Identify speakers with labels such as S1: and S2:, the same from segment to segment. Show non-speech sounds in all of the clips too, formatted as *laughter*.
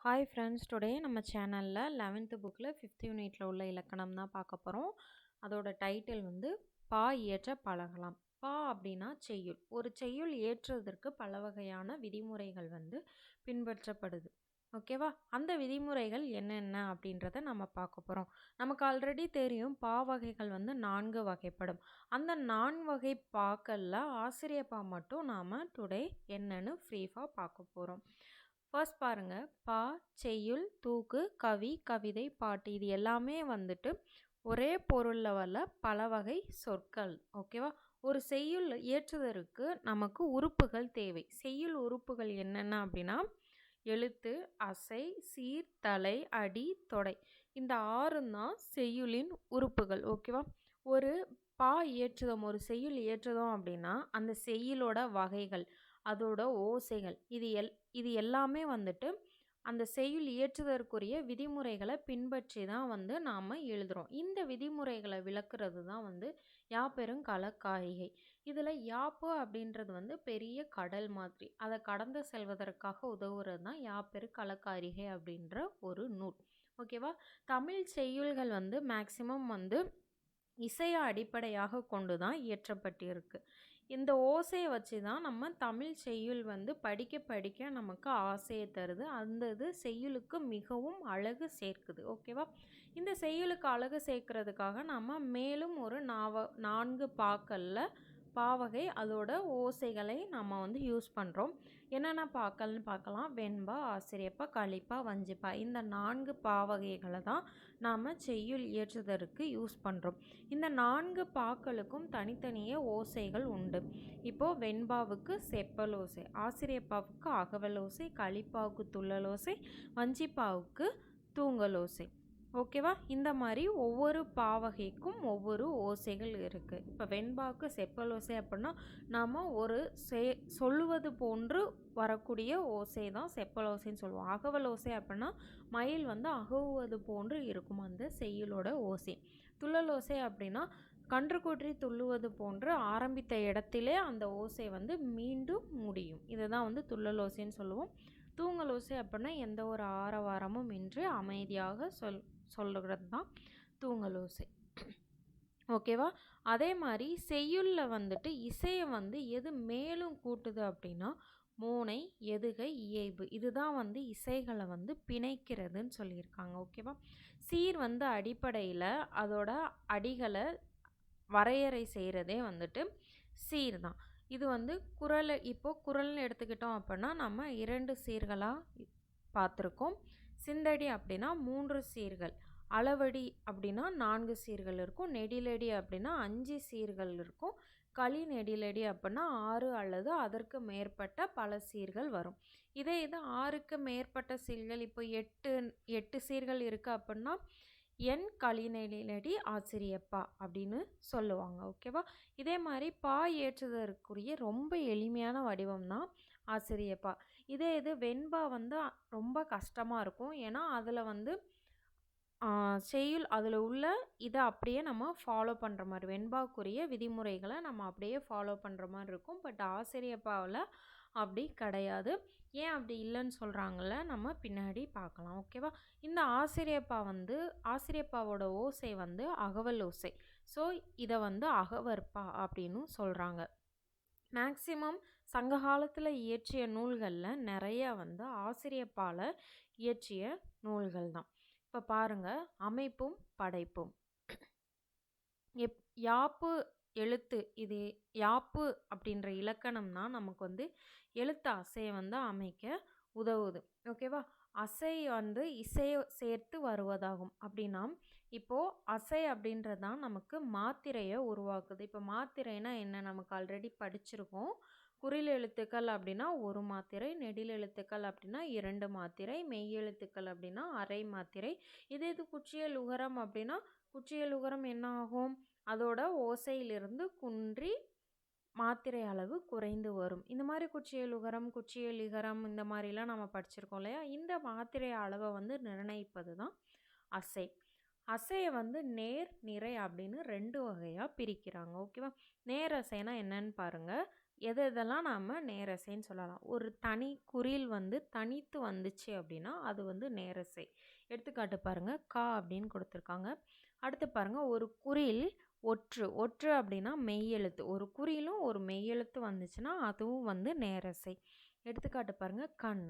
S1: Hi friends today நம்ம சேனலில் eleventh புக்கில் ஃபிஃப்த் யூனிட்டில் உள்ள இலக்கணம் தான் பார்க்க போகிறோம் அதோட டைட்டில் வந்து பா இயற்ற பழகலாம். பா அப்படின்னா செய்யுள். ஒரு செய்யுள் ஏற்றுவதற்கு பல வகையான விதிமுறைகள் வந்து பின்பற்றப்படுது. ஓகேவா அந்த விதிமுறைகள் என்னென்ன அப்படின்றத நம்ம பார்க்க போகிறோம் நமக்கு ஆல்ரெடி தெரியும் பா வகைகள் வந்து நான்கு வகைப்படும். அந்த நான்கு வகை பாக்கல்ல ஆசிரியப்பா மட்டும் நாம் டுடே என்னென்னு ஃப்ரீஃபாக பார்க்க போகிறோம் ஃபர்ஸ்ட் பாருங்கள் பா செய்யுள் தூக்கு கவி கவிதை பாட்டு இது எல்லாமே வந்துட்டு ஒரே பொருளில் வர பல வகை சொற்கள். ஓகேவா ஒரு செய்யுள் இயற்றுவதற்கு நமக்கு உறுப்புகள் தேவை. செய்யுள் உறுப்புகள் என்னென்ன அப்படின்னா எழுத்து அசை சீர் தலை அடி தொடை. இந்த ஆறும் தான் செய்யுளின் உறுப்புகள். ஓகேவா ஒரு பா ஏற்றுதோம் ஒரு செய்யுள் ஏற்றுதோம் அப்படின்னா அந்த செய்யுளோட வகைகள். அதோட ஓசைகள். இது எல் இது எல்லாமே வந்துட்டு அந்த செய்யுள் இயற்றுவதற்குரிய விதிமுறைகளை பின்பற்றி தான் வந்து நாம் எழுதுகிறோம் இந்த விதிமுறைகளை விளக்குறது தான் வந்து யாப்பெரும் கலக்காரிகை இதில் யாப்பு அப்படின்றது வந்து பெரிய கடல் மாதிரி. அதை கடந்து செல்வதற்காக உதவுறது தான் யாப்பெரு கலக்காரிகை அப்படின்ற ஒரு நூல். ஓகேவா? தமிழ் செய்யுள்கள் வந்து மேக்சிமம் வந்து இசையை அடிப்படையாக கொண்டு தான் இயற்றப்பட்டிருக்கு. இந்த ஓசையை வச்சு தான் நம்ம தமிழ் செய்யுள் வந்து படிக்க படிக்க நமக்கு ஆசையை தருது. அந்த இது செய்யுளுக்கு மிகவும் அழகு சேர்க்குது. ஓகேவா இந்த செய்யுளுக்கு அழகு சேர்க்கறதுக்காக நம்ம மேலும் ஒரு நாவ நான்கு பாக்களில் பாவகை அதோட ஓசைகளை நம்ம வந்து யூஸ் பண்ணுறோம் என்னென்ன பாக்கள்னு பார்க்கலாம் வெண்பா ஆசிரியப்பா களிப்பா வஞ்சிப்பா. இந்த நான்கு பாவகைகளை தான் நாம் செய்யுள் இயற்றுதற்கு யூஸ் பண்ணுறோம் இந்த நான்கு பாக்களுக்கும் தனித்தனியே ஓசைகள் உண்டு. இப்போது வெண்பாவுக்கு செப்பலோசை ஆசிரியப்பாவுக்கு அகவல் ஓசை களிப்பாவுக்கு துள்ளலோசை வஞ்சிப்பாவுக்கு தூங்கலோசை ஓகேவா? இந்த மாதிரி ஒவ்வொரு பாவகைக்கும் ஒவ்வொரு ஓசைகள் இருக்குது இப்போ வெண்பாக்கு செப்பல் ஓசை அப்படின்னா நாம் ஒரு சே சொல்லுவது போன்று வரக்கூடிய ஓசை தான் செப்பல் ஓசைன்னு சொல்லுவோம். அகவல் ஓசை அப்படின்னா மயில் வந்து அகவுவது போன்று இருக்கும் அந்த செய்யுளோட ஓசை. துள்ளல் ஓசை அப்படின்னா கன்றுக்குற்றி துள்ளுவது போன்று ஆரம்பித்த இடத்திலே அந்த ஓசை வந்து மீண்டும் முடியும். இதை தான் வந்து துள்ளல் ஓசைன்னு சொல்லுவோம். தூங்கல் ஓசை அப்படின்னா எந்த ஒரு ஆரவாரமும் இன்றி அமைதியாக சொல் சொல்கிறது தான் தூங்கல் ஓசை. ஓகேவா? அதே மாதிரி செய்யுளில் வந்துட்டு இசையை வந்து எது மேலும் கூட்டுது அப்படின்னா மூனை எதுகை இயைபு. இதுதான் வந்து இசைகளை வந்து பிணைக்கிறதுன்னு சொல்லியிருக்காங்க. ஓகேவா? சீர் வந்து அடிப்படையில் அதோட அடிகளை வரையறை செய்கிறதே வந்துட்டு சீர் தான் இது வந்து குரலை இப்போது குரல்னு எடுத்துக்கிட்டோம் அப்படின்னா நம்ம இரண்டு சீர்களாக பார்த்துருக்கோம். சிந்தடி அப்படின்னா மூன்று சீர்கள். அளவடி அப்படின்னா நான்கு சீர்கள் இருக்கும். நெடிலடி அப்படின்னா அஞ்சு சீர்கள் இருக்கும். களி நெடிலடி அப்படின்னா ஆறு அல்லது அதற்கு மேற்பட்ட பல சீர்கள் வரும். இதே இது ஆறுக்கு மேற்பட்ட சீர்கள் இப்போ எட்டு எட்டு சீர்கள் இருக்குது அப்படின்னா என் களிநெடிலடி ஆசிரியப்பா அப்படின்னு சொல்லுவாங்க ஓகேவா? இதே மாதிரி பா ஏற்றுதற்குரிய ரொம்ப எளிமையான வடிவம் தான் ஆசிரியப்பா. இதே இது வெண்பா வந்து ரொம்ப கஷ்டமாக இருக்கும். ஏன்னா அதில் வந்து செய்யுள் அதில் உள்ள இதை அப்படியே நம்ம ஃபாலோ பண்ணுற மாதிரி வெண்பாக்குரிய விதிமுறைகளை நம்ம அப்படியே ஃபாலோ பண்ணுற மாதிரி இருக்கும். பட் ஆசிரியப்பாவில் அப்படி கிடையாது. ஏன் அப்படி இல்லைன்னு சொல்கிறாங்கள நம்ம பின்னாடி பார்க்கலாம் ஓகேவா இந்த ஆசிரியப்பா வந்து ஆசிரியப்பாவோட ஓசை வந்து அகவல் ஓசை. ஸோ இதை வந்து அகவற்பா அப்படின்னு சொல்கிறாங்க மேக்சிமம் சங்க காலத்தில் இயற்றிய நூல்களில் நிறையா வந்து ஆசிரியப்பால் இயற்றிய நூல்கள் தான். இப்போ பாருங்கள் அமைப்பும் படைப்பும். எப் யாப்பு எழுத்து இது யாப்பு அப்படின்ற இலக்கணம்னா நமக்கு வந்து எழுத்து அசையை வந்து அமைக்க உதவுது. ஓகேவா? அசை வந்து இசையை சேர்த்து வருவதாகும். அப்படின்னா இப்போது அசை அப்படின்றது தான் நமக்கு மாத்திரையை உருவாக்குது. இப்போ மாத்திரைனா என்ன? நமக்கு ஆல்ரெடி படிச்சிருக்கோம். குறில் எழுத்துக்கள் அப்படின்னா ஒரு மாத்திரை நெடில் எழுத்துக்கள் அப்படின்னா இரண்டு மாத்திரை மெய் எழுத்துக்கள் அப்படின்னா அரை மாத்திரை. இதே இது குச்சியல் உகரம் அப்படின்னா குச்சியல் உகரம் என்ன ஆகும்? அதோட ஓசையிலிருந்து குன்றி மாத்திரை அளவு குறைந்து வரும். இந்த மாதிரி குச்சியல் உகரம் குச்சியல் இகரம் இந்த மாதிரிலாம் நம்ம படிச்சிருக்கோம் இல்லையா? இந்த மாத்திரை அளவை வந்து நிர்ணயிப்பது தான் அசை. அசையை வந்து நேர் நிறை அப்படின்னு ரெண்டு வகையாக பிரிக்கிறாங்க. ஓகேவா? நேர் அசைனா என்னன்னு பாருங்கள் எது எதெல்லாம் நாம் நேரசைன்னு சொல்லலாம். ஒரு தனி குறில் வந்து தனித்து வந்துச்சு அப்படின்னா அது வந்து நேரசை. எடுத்துக்காட்டு பாருங்கள் கா அப்படின்னு கொடுத்துருக்காங்க. அடுத்து பாருங்கள் ஒரு குறில் ஒற்று. ஒற்று அப்படின்னா மெய்யெழுத்து. ஒரு குறியிலும் ஒரு மெய்யெழுத்து வந்துச்சுன்னா அதுவும் வந்து நேரசை. எடுத்துக்காட்டு பாருங்கள் கண்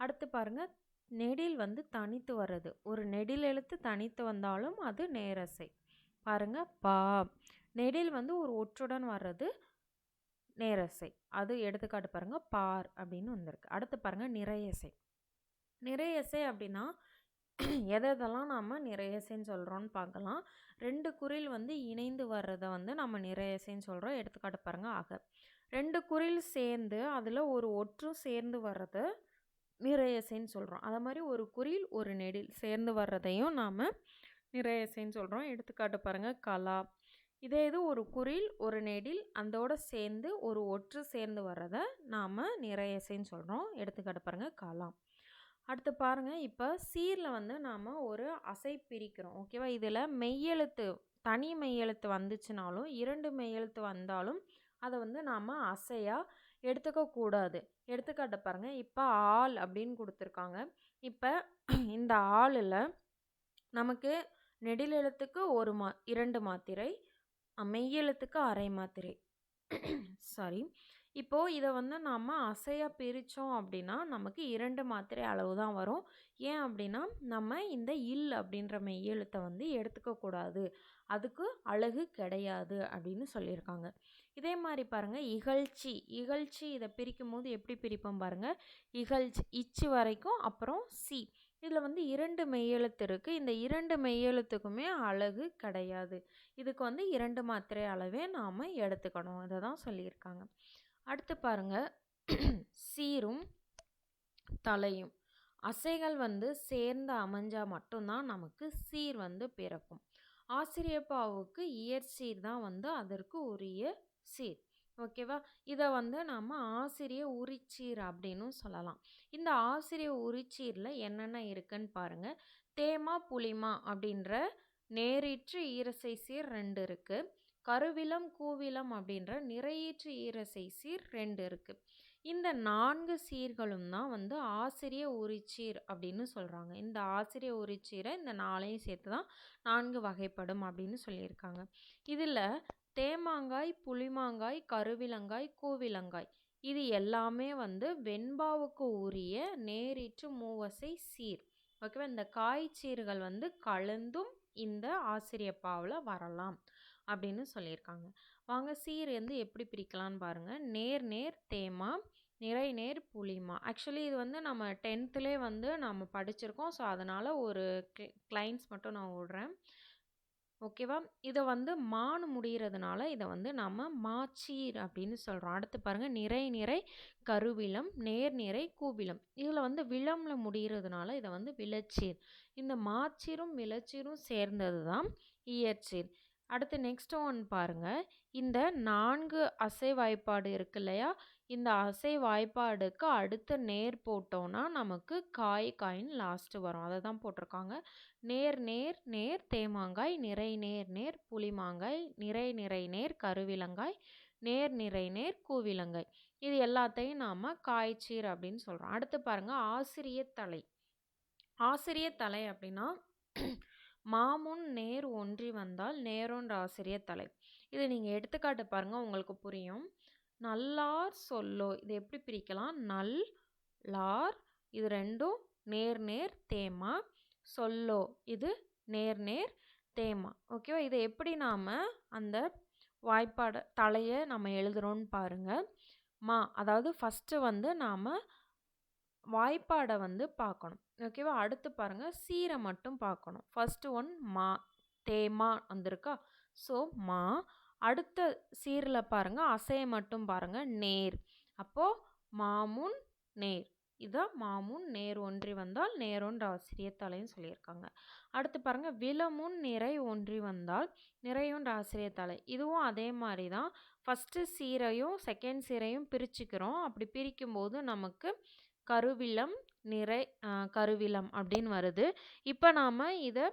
S1: அடுத்து பாருங்கள் நெடில் வந்து தனித்து வர்றது. ஒரு நெடில் எழுத்து தனித்து வந்தாலும் அது நேரசை. பாருங்கள் பா. நெடில் வந்து ஒரு ஒற்றுடன் வர்றது. நேரசை அது எடுத்துக்காட்டு பாருங்கள் பார் அப்படின்னு வந்திருக்கு அடுத்து பாருங்கள் நிறையசை நிறையசை அப்படின்னா எதை எதெல்லாம் நாம் நிறையசைன்னு சொல்கிறோன்னு பார்க்கலாம். ரெண்டு குறில் வந்து இணைந்து வர்றதை வந்து நம்ம நிறையசைன்னு சொல்கிறோம் எடுத்துக்காட்டு பாருங்கள் ஆக ரெண்டு குரில் சேர்ந்து அதில் ஒரு ஒற்றும் சேர்ந்து வர்றதை நிறையசைன்னு சொல்கிறோம் அதை மாதிரி ஒரு குறில் ஒரு நெடில் சேர்ந்து வர்றதையும் நாம் நிறையசைன்னு சொல்கிறோம் எடுத்துக்காட்டு பாருங்கள் கலா. இதே இது ஒரு குறில் ஒரு நெடில் அதோட சேர்ந்து ஒரு ஒற்று சேர்ந்து வர்றதை நாம் நிறைய இசைன்னு சொல்கிறோம் எடுத்துக்காட்டு பாருங்கள் கலாம். அடுத்து பாருங்கள் இப்போ சீரில் வந்து நாம் ஒரு அசை பிரிக்கிறோம் ஓகேவா இதில் மெய்யெழுத்து தனி மெய்யெழுத்து வந்துச்சுனாலும் இரண்டு மெய்யெழுத்து வந்தாலும் அதை வந்து நாம் அசையாக எடுத்துக்கக்கூடாது எடுத்துக்காட்ட பாருங்கள் இப்போ ஆள் அப்படின்னு கொடுத்துருக்காங்க. இப்போ இந்த ஆளில் நமக்கு நெடில் எழுத்துக்கு ஒரு மா இரண்டு மாத்திரை மெய்யெழுத்துக்கு அரை மாத்திரை. சாரி. இப்போது இதை வந்து நம்ம அசையாக பிரித்தோம் அப்படின்னா நமக்கு இரண்டு மாத்திரை அளவு தான் வரும். ஏன் அப்படின்னா நம்ம இந்த இல் அப்படின்ற மெய்யெழுத்தை வந்து எடுத்துக்கக்கூடாது அதுக்கு அழகு கிடையாது அப்படின்னு சொல்லியிருக்காங்க. இதே மாதிரி பாருங்கள் இகழ்ச்சி. இகழ்ச்சி இதை பிரிக்கும் போது எப்படி பிரிப்போம் பாருங்கள் இகழ்ச்சி இச்சு வரைக்கும் அப்புறம் சி. இதில் வந்து இரண்டு மெய்யெழுத்து இருக்குது இந்த இரண்டு மெய்யெழுத்துக்குமே அழகு கிடையாது. இதுக்கு வந்து இரண்டு மாத்திரை அளவே நாம் எடுத்துக்கணும். இதை தான் சொல்லியிருக்காங்க. அடுத்து பாருங்கள் சீரும் தலையும். அசைகள் வந்து சேர்ந்து அமைஞ்சால் மட்டும்தான் நமக்கு சீர் வந்து பிறக்கும். ஆசிரியப்பாவுக்கு இயற்சீர் தான் வந்து அதற்கு உரிய சீர். ஓகேவா? இதை வந்து நம்ம ஆசிரிய உரிச்சீர் அப்படின்னு சொல்லலாம். இந்த ஆசிரிய உரிச்சீரில் என்னென்ன இருக்குன்னு பாருங்கள் தேமா புளிமா அப்படின்ற நேரீற்று ஈரசை சீர் ரெண்டு இருக்குது கருவிலம் கூவிலம் அப்படின்ற நிறையீற்று ஈரசை சீர் ரெண்டு இருக்குது இந்த நான்கு சீர்களும் தான் வந்து ஆசிரிய உரிச்சீர் அப்படின்னு சொல்கிறாங்க இந்த ஆசிரிய உரிச்சீரை இந்த நாளையும் சேர்த்து தான் நான்கு வகைப்படும் அப்படின்னு சொல்லியிருக்காங்க. இதில் தேமாங்காய் புளிமாங்காய் கருவிலங்காய் கூவிலங்காய் இது எல்லாமே வந்து வெண்பாவுக்கு உரிய நேரிற்று மூவசை சீர். ஓகேவா? இந்த காய் சீர்கள் வந்து கலந்தும் இந்த ஆசிரியப்பாவில் வரலாம் அப்படின்னு சொல்லியிருக்காங்க. வாங்க சீர் வந்து எப்படி பிரிக்கலான்னு பாருங்கள் நேர் நேர் தேமா நிறை நேர் புளிமா. ஆக்சுவலி இது வந்து நம்ம டென்த்துலேயே வந்து நம்ம படிச்சிருக்கோம். ஸோ அதனால் ஒரு கிளைன்ஸ் மட்டும் நான் விடுறேன். ஓகேவா? இதை வந்து மானு முடிகிறதுனால இதை வந்து நம்ம மாச்சீர் அப்படின்னு சொல்கிறோம் அடுத்து பாருங்கள் நிறை நிறை கருவிலம் நேர் நிறை கூவிலம் இதில் வந்து விளம்ல முடிகிறதுனால இதை வந்து விளச்சீர். இந்த மாச்சீரும் விளச்சீரும் சேர்ந்தது தான் இயற்சீர். அடுத்து நெக்ஸ்ட் ஒன் பாருங்கள் இந்த நான்கு அசை வாய்ப்பாடு இருக்கு இல்லையா? இந்த அசை வாய்ப்பாடுக்கு அடுத்த நேர் போட்டோன்னா நமக்கு காய் காயின்னு லாஸ்ட்டு வரும். அதை தான் போட்டிருக்காங்க. நேர் நேர் நேர் தேமாங்காய் நிறை நேர் நேர் புளிமாங்காய் நிறை நிறை நேர் கருவிலங்காய் நேர் நிறை நேர் கூவிலங்காய். இது எல்லாத்தையும் நாம் காய்ச்சீர் அப்படின்னு சொல்கிறோம் அடுத்து பாருங்கள் ஆசிரிய தலை. ஆசிரிய தலை அப்படின்னா *clears throat* மாமுன் நேர் ஒன்றி வந்தால் நேரோன்ற ஆசிரிய தலை. இது நீங்கள் எடுத்துக்காட்டு பாருங்கள் உங்களுக்கு புரியும். நல்லார் சொல்லோ. இதை எப்படி பிரிக்கலாம்? நல் லார் இது ரெண்டும் நேர் நேர் தேமா. சொல்லோ இது நேர் நேர் தேமா. ஓகேவா? இதை எப்படி நாம் அந்த வாய்ப்பாட தலையை நம்ம எழுதுகிறோன்னு பாருங்கள் மா அதாவது ஃபஸ்ட்டு வந்து நாம் வாய்ப்பாடை வந்து பார்க்கணும். ஓகேவா? அடுத்து பாருங்கள் சீரை மட்டும் பார்க்கணும். ஃபஸ்ட்டு ஒன் மா தேமா வந்திருக்கா? ஸோ மா அடுத்த சீரில் பாருங்கள் அசையை மட்டும் பாருங்கள் நேர். அப்போது மாமுன் நேர். இதான் மாமுன் நேர் ஒன்றி வந்தால் நேரோன்ற ஆசிரியத்தாலையும் தலைன்னு சொல்லியிருக்காங்க. அடுத்து பாருங்கள் விலமுன் நிறை ஒன்றி வந்தால் நிறையொன்று ஆசிரியர் தலை. இதுவும் அதே மாதிரி தான். ஃபஸ்ட்டு சீரையும் செகண்ட் சீரையும் பிரிச்சுக்கிறோம். அப்படி பிரிக்கும்போது நமக்கு கருவிலம் நிறை கருவிலம் அப்படின்னு வருது. இப்போ நாம் இதை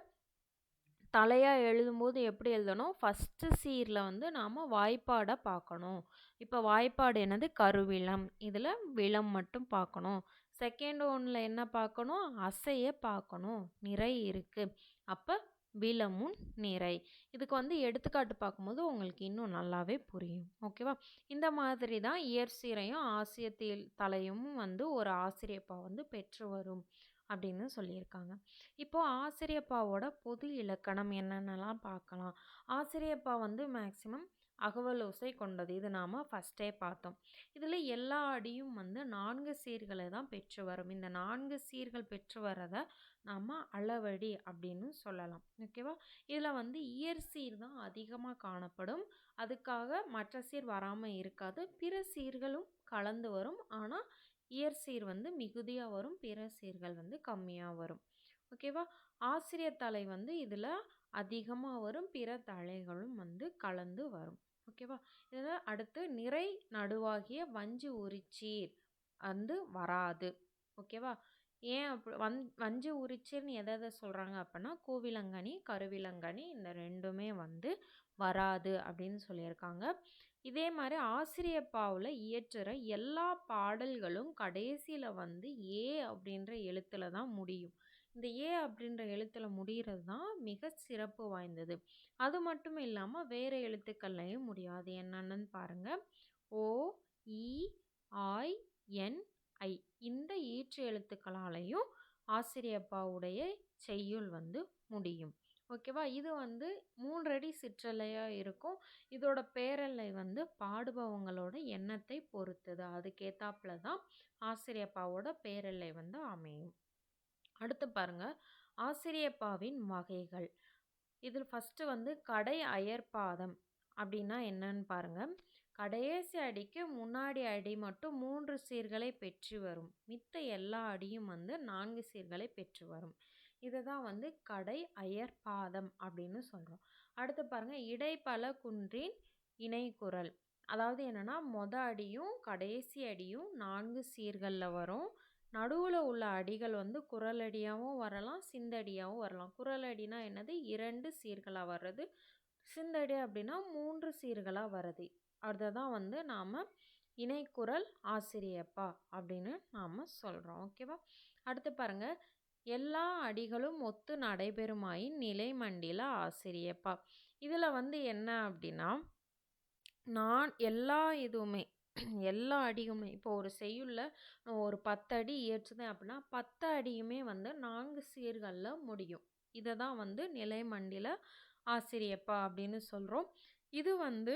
S1: தலையாக எழுதும்போது எப்படி எழுதணும் ஃபஸ்ட்டு சீரில் வந்து நாம் வாய்ப்பாடை பார்க்கணும் இப்போ வாய்ப்பாடு என்னது? கருவிளம். இதில் விளம் மட்டும் பார்க்கணும் செகண்ட் ஒன்றில் என்ன பார்க்கணும் அசையை பார்க்கணும் நிறை இருக்குது அப்போ விலமும் நிறை. இதுக்கு வந்து எடுத்துக்காட்டு பார்க்கும்போது உங்களுக்கு இன்னும் நல்லாவே புரியும். ஓகேவா இந்த மாதிரி தான் இயற்சீரையும் ஆசிரியத்தில் தலையும் வந்து ஒரு ஆசிரியப்பா வந்து பெற்று வரும். அப்படின்னு சொல்லியிருக்காங்க. இப்போது ஆசிரியப்பாவோட பொது இலக்கணம் என்னென்னலாம் பார்க்கலாம்? ஆசிரியப்பா வந்து மேக்சிமம் அகவலோசை கொண்டது. இது நாம் ஃபஸ்ட்டே பார்த்தோம். இதில் எல்லா அடியும் வந்து நான்கு சீர்களை தான் பெற்று வரும். இந்த நான்கு சீர்கள் பெற்று வரதை நாம் அளவடி அப்படின்னு சொல்லலாம். ஓகேவா இதில் வந்து இயற் சீர் தான் அதிகமாக காணப்படும். அதுக்காக மற்ற சீர் வராமல் இருக்காது. பிற சீர்களும் கலந்து வரும். ஆனால் இயற் சீர் வந்து மிகுதியாக வரும் பிற சீர்கள் வந்து கம்மியாக வரும். ஓகேவா ஆசிரியர் தலை வந்து இதில் அதிகமாக வரும் பிற தலைகளும் வந்து கலந்து வரும். ஓகேவா இதில் அடுத்து நிறை நடுவாகிய வஞ்சு உரிச்சீர் வந்து வராது. ஓகேவா ஏன் அப்படி வந் வஞ்சு உரிச்சீர்னு எதை எதை சொல்கிறாங்க அப்படின்னா கோவிலங்கனி கருவிலங்கனி இந்த ரெண்டுமே வந்து வராது அப்படின்னு சொல்லியிருக்காங்க. இதே மாதிரி ஆசிரியப்பாவில் இயற்றுகிற எல்லா பாடல்களும் கடைசியில் வந்து ஏ அப்படின்ற எழுத்தில் தான் முடியும். இந்த ஏ அப்படின்ற எழுத்தில் முடிகிறது தான் மிக சிறப்பு வாய்ந்தது. அது மட்டும் இல்லாமல் வேறு எழுத்துக்கள்லையும் முடியாது. என்னென்னு பாருங்கள் ஓ இ ஆய் என் ஐ. இந்த ஈற்று எழுத்துக்களாலையும் ஆசிரியப்பாவுடைய செய்யுள் வந்து முடியும். ஓகேவா? இது வந்து மூன்றடி சிற்றலையாக இருக்கும். இதோட பேரலை வந்து பாடுபவங்களோட எண்ணத்தை பொறுத்தது. அதுக்கேத்தாப்புல தான் ஆசிரியப்பாவோட பேரலை வந்து அமையும். அடுத்து பாருங்கள் ஆசிரியப்பாவின் வகைகள். இதில் ஃபஸ்ட்டு வந்து கடை அயற்பாதம் அப்படின்னா என்னன்னு பாருங்கள் கடைசி அடிக்கு முன்னாடி அடி மட்டும் மூன்று சீர்களை பெற்று வரும். மித்த எல்லா அடியும் வந்து நான்கு சீர்களை பெற்று வரும். இதை தான் வந்து கடை அயற்பாதம் அப்படின்னு சொல்கிறோம் அடுத்து பாருங்கள் இடைப்பல குன்றின் இணைக்குரல் அதாவது என்னென்னா மொத அடியும் கடைசி அடியும் நான்கு சீர்களில் வரும். நடுவில் உள்ள அடிகள் வந்து குரலடியாகவும் வரலாம் சிந்தடியாகவும் வரலாம். குரலடினா என்னது? இரண்டு சீர்களாக வர்றது. சிந்தடி அப்படின்னா மூன்று சீர்களாக வருது அதை தான் வந்து நாம் இணைக்குரல் ஆசிரியப்பா அப்படின்னு நாம் சொல்கிறோம் ஓகேவா? அடுத்து பாருங்கள் எல்லா அடிகளும் ஒத்து நடைபெறுமாயின் நிலைமண்டில ஆசிரியப்பா. இதில் வந்து என்ன அப்படின்னா நான் எல்லா இதுவுமே எல்லா அடியுமே இப்போ ஒரு செய்யுள்ள ஒரு பத்து அடி ஏற்றுதேன் அப்படின்னா பத்து அடியுமே வந்து நான்கு சீர்களில் முடியும். இதை தான் வந்து நிலைமண்டில ஆசிரியப்பா அப்படின்னு சொல்கிறோம் இது வந்து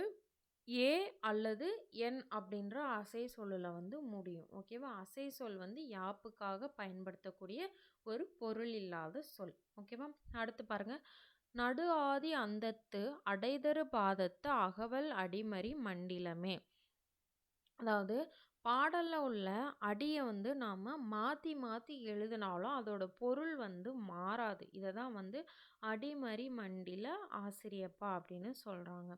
S1: ஏ அல்லது என் அப்படின்ற அசை சொல்லில் வந்து முடியும். ஓகேவா அசை சொல் வந்து யாப்புக்காக பயன்படுத்தக்கூடிய ஒரு பொருள் இல்லாத சொல். ஓகேவா அடுத்து பாருங்கள் நடு ஆதி அந்தத்து அடைதரு பாதத்து அகவல் அடிமறி மண்டிலமே. அதாவது பாடலில் உள்ள அடியை வந்து நாம் மாற்றி மாற்றி எழுதினாலும் அதோட பொருள் வந்து மாறாது. இதை தான் வந்து அடிமறி மண்டில ஆசிரியப்பா அப்படின்னு சொல்கிறாங்க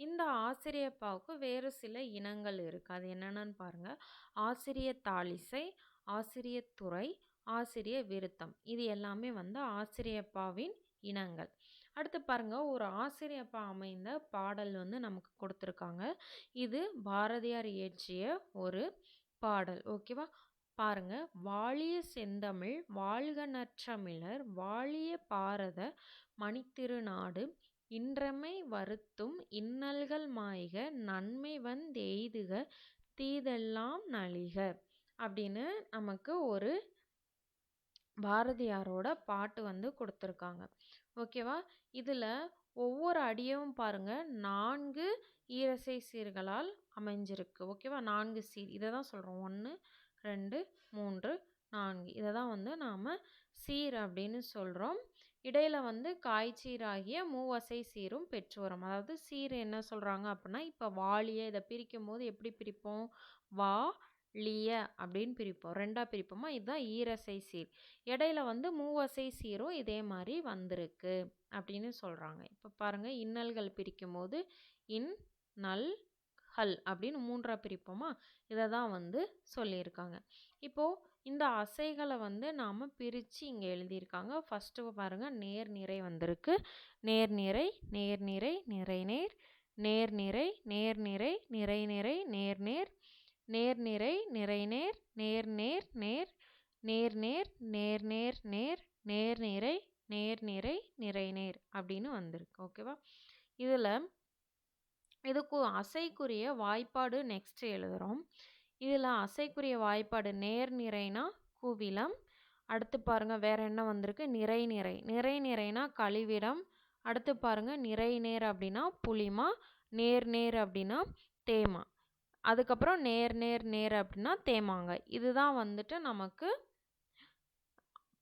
S1: இந்த ஆசிரியப்பாவுக்கு வேறு சில இனங்கள் இருக்குது அது என்னென்னு பாருங்கள் ஆசிரிய தாளிசை ஆசிரியத்துறை ஆசிரிய விருத்தம். இது எல்லாமே வந்து ஆசிரியப்பாவின் இனங்கள். அடுத்து பாருங்க ஒரு ஆசிரியப்பா அமைந்த பாடல் வந்து நமக்கு கொடுத்துருக்காங்க. இது பாரதியார் இயற்றிய ஒரு பாடல். ஓகேவா பாருங்க வாழிய செந்தமிழ் வாழ்க நற்றமிழர் வாழிய பாரத மணித்திருநாடு இன்றமை வருத்தும் இன்னல்கள் மாய்க நன்மை வந்தெய்துக தீதெல்லாம் நலிக அப்படின்னு நமக்கு ஒரு பாரதியாரோட பாட்டு வந்து கொடுத்துருக்காங்க. ஓகேவா? இதில் ஒவ்வொரு அடியும் பாருங்கள் நான்கு ஈரசை சீர்களால் அமைஞ்சிருக்கு. ஓகேவா? நான்கு சீர். இதை தான் சொல்கிறோம் ஒன்று ரெண்டு மூன்று நான்கு. இதை தான் வந்து நாம் சீர் அப்படின்னு சொல்கிறோம் இடையில் வந்து காய்ச்சீராகிய மூவசை சீரும் பெற்று வரும். அதாவது சீர் என்ன சொல்கிறாங்க அப்படின்னா இப்போ வாலியை இதை பிரிக்கும் போது எப்படி பிரிப்போம்? வா லிய அப்படின்னு பிரிப்போம். ரெண்டாக பிரிப்போமா? இதுதான் ஈரசை சீர். இடையில வந்து மூவசை சீரும் இதே மாதிரி வந்திருக்கு அப்படின்னு சொல்கிறாங்க இப்போ பாருங்கள் இன்னல்கள் பிரிக்கும் போது இன் நல் ஹல் அப்படின்னு மூன்றாக பிரிப்போமா? இதை தான் வந்து சொல்லியிருக்காங்க. இப்போது இந்த அசைகளை வந்து நாம் பிரித்து இங்கே எழுதியிருக்காங்க. ஃபஸ்ட்டு பாருங்கள் நேர்நிறை வந்திருக்கு. நேர்நிறை நேர்நிறை நிறைநேர் நேர்நிறை நேர்நிறை நிறைநிறை நேர்நேர் நேர்நிறை நிறைநேர் நேர்நேர் நேர் நேர்நேர் நேர்நேர் நேர் நேர்நிறை நேர்நிறை நிறைநேர் அப்படின்னு வந்திருக்கு ஓகேவா? இதில் இதுக்கு அசைக்குரிய வாய்ப்பாடு நெக்ஸ்ட் எழுதுகிறோம் இதில் அசைக்குரிய வாய்ப்பாடு நேர் நிறைனா குவிலம். அடுத்து பாருங்கள் வேறு என்ன வந்திருக்கு? நிறை நிறை. நிறை நிறைனா கழிவிடம். அடுத்து பாருங்கள் நிறை நேர் அப்படின்னா புளிமா நேர் நேர் அப்படின்னா தேமா. அதுக்கப்புறம் நேர் நேர் நேர் அப்படின்னா தேமாங்க. இதுதான் வந்துட்டு நமக்கு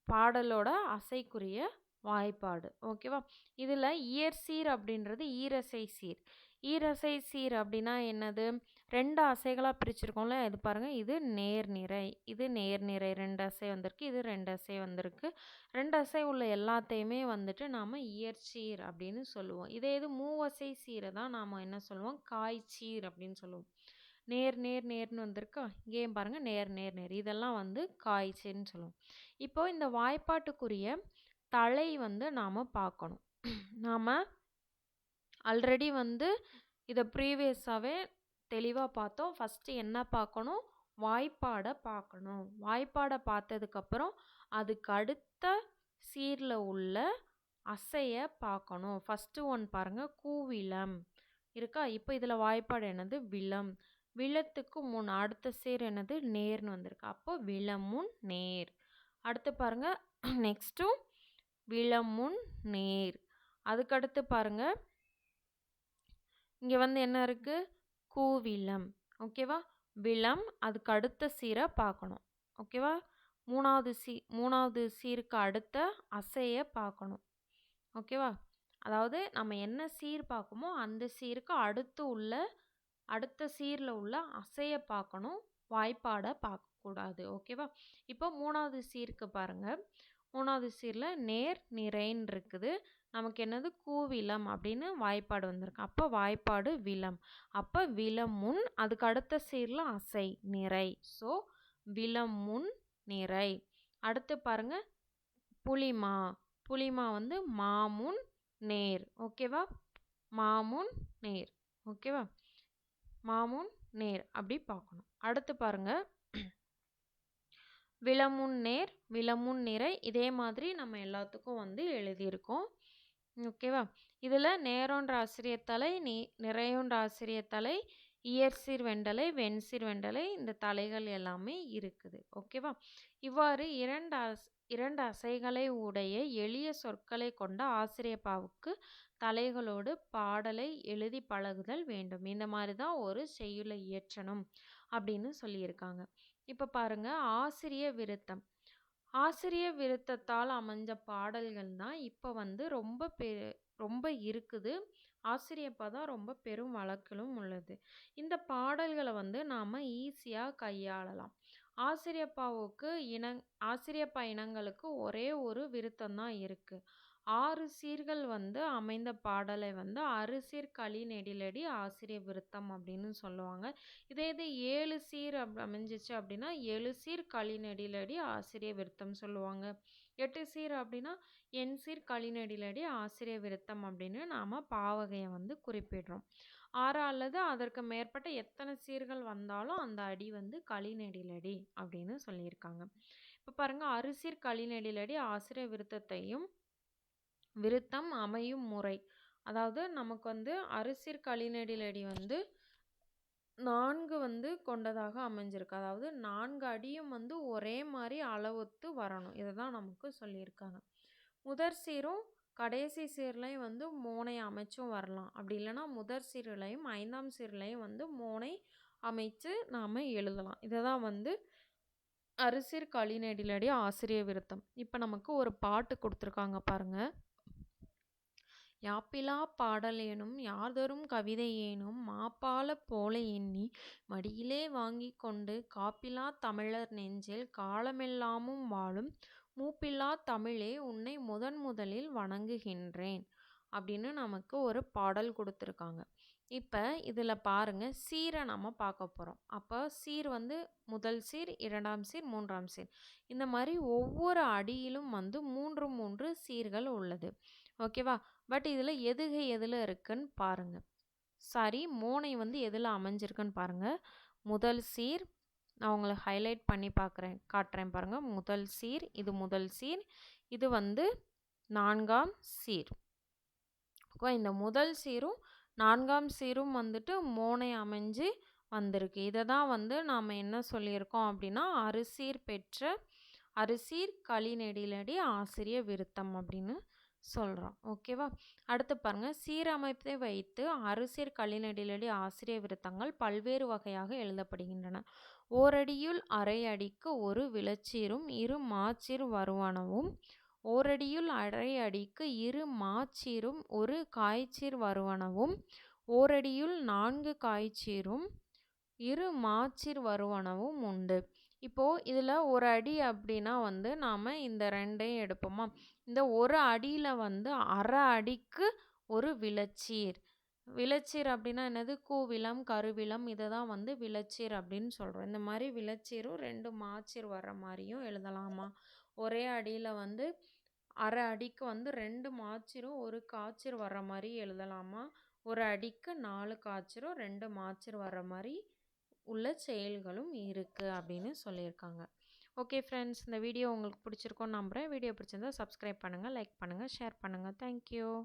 S1: பாடலோட அசைக்குரிய வாய்ப்பாடு. ஓகேவா? இதில் இயற்சீர் அப்படின்றது ஈரசை சீர். ஈரசை சீர் அப்படின்னா என்னது? ரெண்டு அசைகளாக பிரிச்சிருக்கோம்ல இது பாருங்கள் இது நேர்நிறை இது நேர்நிறை ரெண்டு அசை வந்திருக்கு இது ரெண்டு அசை வந்திருக்கு. ரெண்டு அசை உள்ள எல்லாத்தையுமே வந்துட்டு நாம் இயற்சீர் அப்படின்னு சொல்லுவோம். இதே இது மூவசை சீரை தான் நாம் என்ன சொல்லுவோம்? காய்ச்சீர் அப்படின்னு சொல்லுவோம். நேர் நேர் நேர்னு வந்திருக்கா? இங்கேயும் பாருங்கள் நேர் நேர் நேர். இதெல்லாம் வந்து காய்ச்சின்னு சொல்லுவோம். இப்போது இந்த வாய்ப்பாட்டுக்குரிய தலை வந்து நாம் பார்க்கணும். நாம் ஆல்ரெடி வந்து இதை ப்ரீவியஸாகவே தெளிவாக பார்த்தோம். ஃபஸ்ட்டு என்ன பார்க்கணும்? வாய்ப்பாடை பார்க்கணும். வாய்ப்பாடை பார்த்ததுக்கப்புறம் அதுக்கு அடுத்த சீரில் உள்ள அசையை பார்க்கணும். ஃபஸ்ட்டு ஒன் பாருங்கள் கூவிலம் இருக்கா? இப்போ இதில் வாய்ப்பாடு என்னது? விலம் விளத்துக்கு முன் அடுத்த சீர் என்னது? நேர்னு வந்திருக்கு. அப்போ விளமுன் நேர். அடுத்து பாருங்கள் நெக்ஸ்ட்டும் *clears throat* விளமுன் நேர். அதுக்கடுத்து பாருங்கள் இங்கே வந்து என்ன இருக்குது கூவிலம் ஓகேவா? விலம் அதுக்கு அடுத்த சீரை பார்க்கணும். ஓகேவா? மூணாவது சீ மூணாவது சீருக்கு அடுத்த அசையை பார்க்கணும். ஓகேவா? அதாவது நம்ம என்ன சீர் பார்க்குமோ அந்த சீருக்கு அடுத்து உள்ள அடுத்த சீரில் உள்ள அசையை பார்க்கணும் வாய்ப்பாடை பார்க்கக்கூடாது. ஓகேவா? இப்போ மூணாவது சீருக்கு பாருங்கள் மூணாவது சீரில் நேர் நிறைன்னு இருக்குது. நமக்கு என்னது? கூவிலம் அப்படின்னு வாய்ப்பாடு வந்திருக்கு. அப்போ வாய்ப்பாடு விலம் அப்போ விலம் முன் அதுக்கு அடுத்த சீரில் அசை நிறை. ஸோ விலம் முன் நிறை. அடுத்து பாருங்க. புளிமா புளிமா வந்து மாமுன் நேர். ஓகேவா? மாமுன் நேர். ஓகேவா? மாமுன் நேர் அப்படி பார்க்கணும். அடுத்து பாருங்க. விலமுன் நேர் விலமுன் நிறை இதே மாதிரி நம்ம எல்லாத்துக்கும் வந்து எழுதியிருக்கோம். ஓகேவா? இதில் நேரோன்ற ஆசிரியர் தலை நீ நிறையோன்ற ஆசிரியத்தலை இயற்சீர் வெண்டலை வெண்சீர் வெண்டலை இந்த தலைகள் எல்லாமே இருக்குது. ஓகேவா? இவ்வாறு இரண்டு ஆஸ் இரண்டு அசைகளை உடைய எளிய சொற்களை கொண்ட ஆசிரியப்பாவுக்கு தலைகளோடு பாடலை எழுதி பழகுதல் வேண்டும். இந்த மாதிரி தான் ஒரு செய்யுளை இயற்றணும் அப்படின்னு சொல்லியிருக்காங்க. இப்போ பாருங்க ஆசிரிய விருத்தம். ஆசிரிய விருத்தத்தால் அமைஞ்ச பாடல்கள் தான் இப்போ வந்து ரொம்ப பெ ரொம்ப இருக்குது. ஆசிரியப்பா தான் ரொம்ப பெரும் வழக்கிலும் உள்ளது. இந்த பாடல்களை வந்து நாம் ஈஸியாக கையாளலாம். ஆசிரியப்பாவுக்கு இனங் ஆசிரியப்பா இனங்களுக்கு ஒரே ஒரு விருத்தம் தான் இருக்குது ஆறு சீர்கள் வந்து அமைந்த பாடலை வந்து அறுசீர் களி நெடிலடி ஆசிரிய விருத்தம் அப்படின்னு சொல்லுவாங்க. இதே இது ஏழு சீர் அப் அமைஞ்சிச்சு அப்படின்னா ஏழு சீர் களி நெடிலடி ஆசிரிய விருத்தம் சொல்லுவாங்க. எட்டு சீர் அப்படின்னா என் சீர் களி நெடிலடி ஆசிரிய விருத்தம் அப்படின்னு நாம் பாவகையை வந்து குறிப்பிடுறோம். ஆறு அல்லது அதற்கு மேற்பட்ட எத்தனை சீர்கள் வந்தாலும் அந்த அடி வந்து களிநெடிலடி அப்படின்னு சொல்லியிருக்காங்க. இப்போ பாருங்கள் அரிசிர் களிநெடிலடி ஆசிரியர் ஆசிரிய விருத்தத்தையும் விருத்தம் அமையும் முறை. அதாவது நமக்கு வந்து அரிசிர் களிநெடிலடி வந்து நான்கு வந்து கொண்டதாக அமைஞ்சிருக்கு. அதாவது நான்கு அடியும் வந்து ஒரே மாதிரி அளவுத்து வரணும். இதை தான் நமக்கு சொல்லியிருக்காங்க. முதற் சீரும் கடைசி சீர்லையும் வந்து மோனை அமைச்சும் வரலாம். அப்படி இல்லைன்னா முதற் சீர்லையும் ஐந்தாம் சீர்லையும் வந்து மோனை அமைத்து நாம் எழுதலாம். இதை தான் வந்து அரிசிர் களிநெடிலடி ஆசிரிய விருத்தம். இப்போ நமக்கு ஒரு பாட்டு கொடுத்துருக்காங்க பாருங்கள் யாப்பிலா பாடலேனும் யாதொரும் கவிதையேனும் மாப்பால போல எண்ணி மடியிலே வாங்கி கொண்டு காப்பிலா தமிழர் நெஞ்சில் காலமெல்லாமும் வாழும் மூப்பில்லா தமிழே உன்னை முதன் முதலில் வணங்குகின்றேன் அப்படின்னு நமக்கு ஒரு பாடல் கொடுத்துருக்காங்க. இப்போ இதில் பாருங்கள் சீரை நம்ம பார்க்க போகிறோம் அப்போ சீர் வந்து முதல் சீர் இரண்டாம் சீர் மூன்றாம் சீர். இந்த மாதிரி ஒவ்வொரு அடியிலும் வந்து மூன்று மூன்று சீர்கள் உள்ளது. ஓகேவா பட் இதில் எதுகை எதில் இருக்குன்னு பாருங்கள் சாரி மோனை வந்து எதில் அமைஞ்சிருக்குன்னு பாருங்கள் முதல் சீர் நான் உங்களை ஹைலைட் பண்ணி பார்க்குறேன் காட்டுறேன் பாருங்கள் முதல் சீர் இது முதல் சீர். இது வந்து நான்காம் சீர். இந்த முதல் சீரும் நான்காம் சீரும் வந்துட்டு மோனை அமைஞ்சு வந்திருக்கு. இதை தான் வந்து நாம் என்ன சொல்லியிருக்கோம் அப்படின்னா அரிசீர் பெற்ற அரிசீர் களி நெடிலடி ஆசிரிய விருத்தம் அப்படின்னு சொல்கிறோம் ஓகேவா அடுத்து பாருங்கள் சீரமைப்பை வைத்து அரிசீர் களிநெடிலடி ஆசிரிய விருத்தங்கள் பல்வேறு வகையாக எழுதப்படுகின்றன. ஓரடியுள் அரை அடிக்கு ஒரு விளச்சீரும் இரு மாச்சீர் வருவனவும் ஓரடியுள் அரை அடிக்கு இரு மாச்சீரும் ஒரு காய்ச்சீர் வருவனவும் ஓரடியுள் நான்கு காய்ச்சீரும் இரு மாச்சீர் வருவனவும் உண்டு. இப்போது இதில் ஒரு அடி அப்படின்னா வந்து நாம் இந்த ரெண்டையும் எடுப்போமா? இந்த ஒரு அடியில் வந்து அரை அடிக்கு ஒரு விளச்சீர். விளச்சீர் அப்படின்னா என்னது? கூவிலம் கருவிலம் இதை தான் வந்து விளச்சீர் அப்படின்னு சொல்கிறோம் இந்த மாதிரி விளச்சீரும் ரெண்டு மாச்சீர் வர்ற மாதிரியும் எழுதலாமா? ஒரே அடியில் வந்து அரை அடிக்கு வந்து ரெண்டு மாச்சீரும் ஒரு காய்ச்சீர் வர்ற மாதிரி எழுதலாமா? ஒரு அடிக்கு நாலு காய்ச்சிரும் ரெண்டு மாச்சீர் வர்ற மாதிரி உள்ள செயல்களும் இருக்குது அப்படின்னு சொல்லியிருக்காங்க. ஓகே ஃப்ரெண்ட்ஸ் இந்த வீடியோ உங்களுக்கு பிடிச்சிருக்கோன்னு நம்புகிறேன் வீடியோ பிடிச்சிருந்தா சப்ஸ்கிரைப் பண்ணுங்கள் லைக் பண்ணுங்கள் ஷேர் பண்ணுங்கள் தேங்க்யூ.